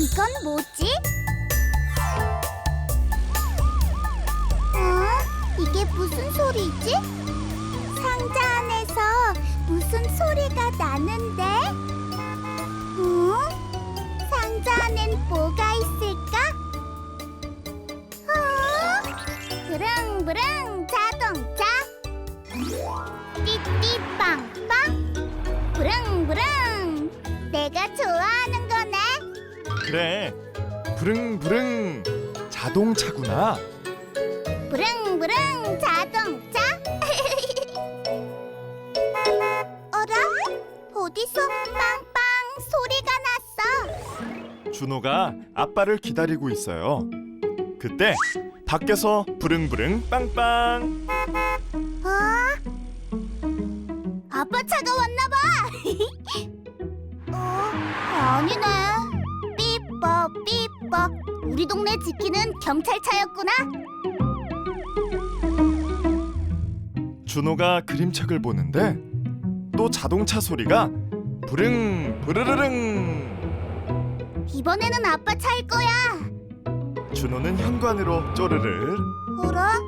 이건 뭐지? 어? 이게 무슨 소리지? 상자 안에서 무슨 소리가 나는데? 어? 상자 안엔 뭐가 있을까? 어? 부릉부릉 자동차 띠띠빵빵 부릉부릉 그래. 부릉부릉 자동차구나. 부릉부릉 자동차 어라? 어디서 빵빵 소리가 났어 준호가 아빠를 기다리고 있어요. 그때 밖에서 부릉부릉 빵빵. 어? 아빠 차가 왔나 봐. 우리 동네 지키는 경찰차였구나. 준호가 그림책을 보는데 또 자동차 소리가 부릉 부르르릉. 이번에는 아빠 차일 거야. 준호는 현관으로 쪼르르. 어라?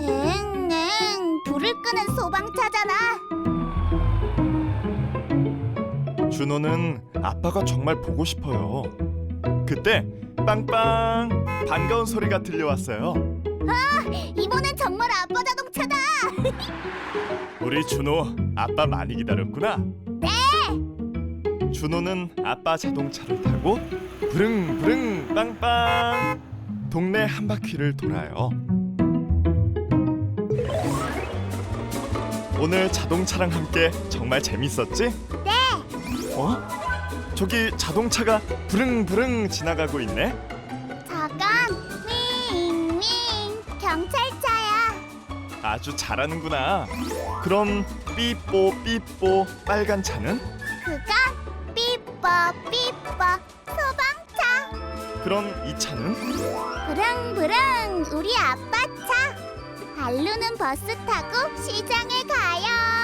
엥엥 불을 끄는 소방차잖아. 준호는 아빠가 정말 보고 싶어요. 그때 빵빵 반가운 소리가 들려왔어요. 이번엔 정말 아빠 자동차다. 우리 준호 아빠 많이 기다렸구나. 네. 준호는 아빠 자동차를 타고 부릉부릉 빵빵 동네 한 바퀴를 돌아요. 오늘 자동차랑 함께 정말 재밌었지? 네. 어? 저기 자동차가 부릉부릉 지나가고 있네. 잠깐. 윙윙 경찰차야. 아주 잘하는구나. 그럼 삐뽀 삐뽀 빨간 차는? 그건 삐뻐 삐뻐 소방차 그럼 이 차는? 부릉부릉 우리 아빠 차 알루는 버스 타고 시장에 가요